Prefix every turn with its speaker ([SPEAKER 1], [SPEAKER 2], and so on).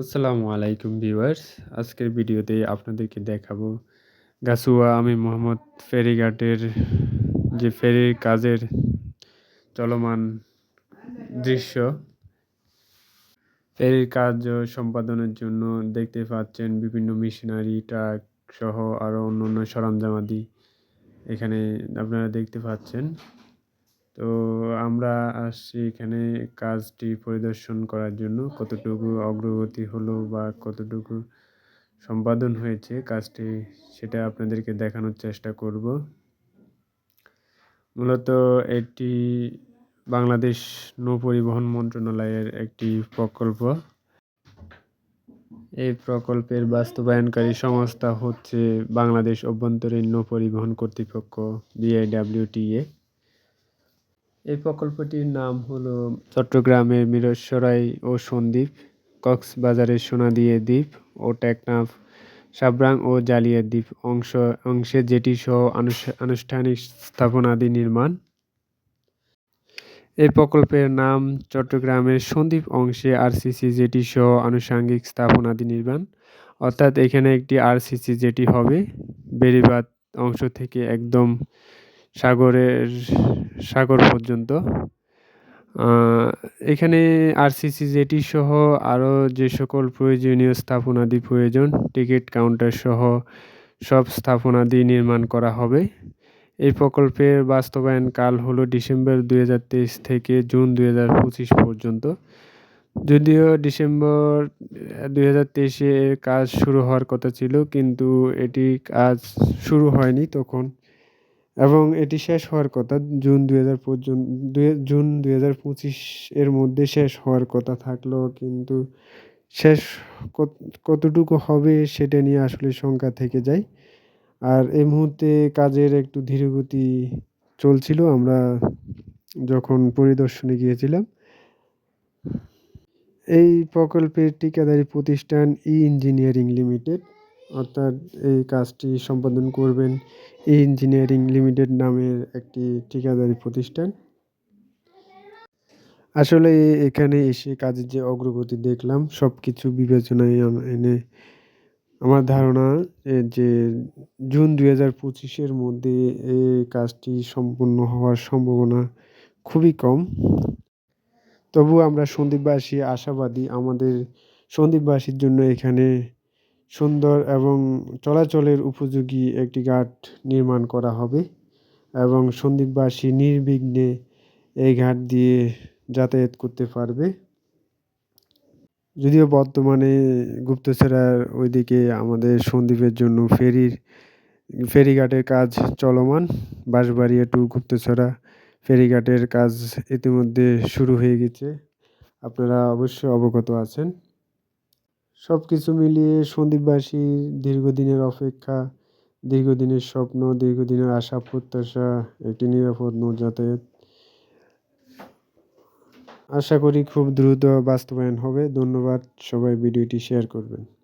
[SPEAKER 1] আসসালামু আলাইকুম ভিউয়ার্স। আজকের ভিডিওতে আপনাদেরকে দেখাবো গাছুয়া আমি মোহাম্মদ ফেরিঘাটের যে ফেরির কাজের চলমান দৃশ্য। ফেরির কাজ সম্পাদনের জন্য দেখতে পাচ্ছেন বিভিন্ন মেশিনারি, ট্রাক সহ আরও অন্য অন্য সরঞ্জামাদি। এখানে আপনারা দেখতে পাচ্ছেন তো আমরা আসছি এখানে কাজটি পরিদর্শন করার জন্য কতটুকু অগ্রগতি হলো বা কতটুকু সম্পাদন হয়েছে কাজটি সেটা আপনাদেরকে দেখানোর চেষ্টা করব। মূলত এটি বাংলাদেশ নৌপরিবহন মন্ত্রণালয়ের একটি প্রকল্প। এই প্রকল্পের বাস্তবায়নকারী সংস্থা হচ্ছে বাংলাদেশ অভ্যন্তরীণ নৌ পরিবহন কর্তৃপক্ষ বিআইডাব্লিউটিএ এই প্রকল্পটির নাম হলো চট্টগ্রামের মিরসরাই ও সন্দ্বীপ কক্সবাজারের সোনাদিয়া দ্বীপ ও টেকনাফ, সাবরাং ও জালিয়া দ্বীপ অংশ, অংশে যেটি সহ আনুষ্ঠানিক স্থাপনাদি নির্মাণ। এই প্রকল্পের নাম চট্টগ্রামের সন্দ্বীপ অংশে আরসিসি জেটি সহ আনুষাঙ্গিক স্থাপনাদি নির্মাণ। অর্থাৎ এখানে একটি আরসিসি জেটি হবে বেড়িবাঁধ অংশ থেকে একদম সাগরের, সাগর পর্যন্ত। এখানে আরসিসি জেটি সহ আরও যে সকল প্রয়োজনীয় স্থাপনাদি প্রয়োজন, টিকিট কাউন্টার সহ সব স্থাপনাদি নির্মাণ করা হবে। এই প্রকল্পের বাস্তবায়ন কাল হলো ডিসেম্বর দুই হাজার তেইশ থেকে জুন দু হাজার পঁচিশ পর্যন্ত। যদিও ডিসেম্বর দুই হাজার তেইশে কাজ শুরু হওয়ার কথা ছিল, কিন্তু এটি কাজ শুরু হয়নি তখন। এবং এটি শেষ হওয়ার কথা, জুন দুই হাজার পর্যন্ত জুন দুই হাজার পঁচিশ এর মধ্যে শেষ হওয়ার কথা থাকলেও কিন্তু শেষ কতটুকু হবে সেটা নিয়ে আসলে শঙ্কা থেকে যায়। আর এই মুহূর্তে কাজের একটু ধীরগতি চলছিল, আমরা যখন পরিদর্শনে গিয়েছিলাম, এই প্রকল্পের ঠিকাদারি প্রতিষ্ঠান ই ইঞ্জিনিয়ারিং লিমিটেড অর্থাৎ এই কাজটি সম্পাদন করবেন ইঞ্জিনিয়ারিং লিমিটেড নামের একটি ঠিকাদারি প্রতিষ্ঠান। আসলে এখানে এসে কাজের যে অগ্রগতি দেখলাম সব কিছু বিবেচনায় এনে আমার ধারণা যে জুন দুই হাজার পঁচিশের মধ্যে এই কাজটি সম্পূর্ণ হওয়ার সম্ভাবনা খুবই কম। তবু আমরা সন্দীপবাসী আশাবাদী আমাদের সন্দীপবাসীর জন্য এখানে সুন্দর এবং চলাচলের উপযোগী একটি ঘাট নির্মাণ করা হবে এবং সন্দীপবাসী নির্বিঘ্নে এই ঘাট দিয়ে যাতায়াত করতে পারবে। যদিও বর্তমানে গুপ্তছড়ার ওইদিকে আমাদের সন্দ্বীপের জন্য ফেরির, ফেরিঘাটের কাজ চলমান। বাঁশবাড়িয়া টু গুপ্তছড়া ফেরিঘাটের কাজ ইতিমধ্যে শুরু হয়ে গেছে। আপনারা অবশ্যই অবগত আছেন। সব কিছু মিলিয়ে সন্দীপবাসী দীর্ঘদিনের অপেক্ষা, দীর্ঘদিনের স্বপ্ন, দীর্ঘদিনের আশা, প্রত্যাশা, একটি নিরাপদ নৌযাতায়াত আশা করি খুব দ্রুত বাস্তবায়ন হবে। ধন্যবাদ। সবাই ভিডিওটি শেয়ার করবেন।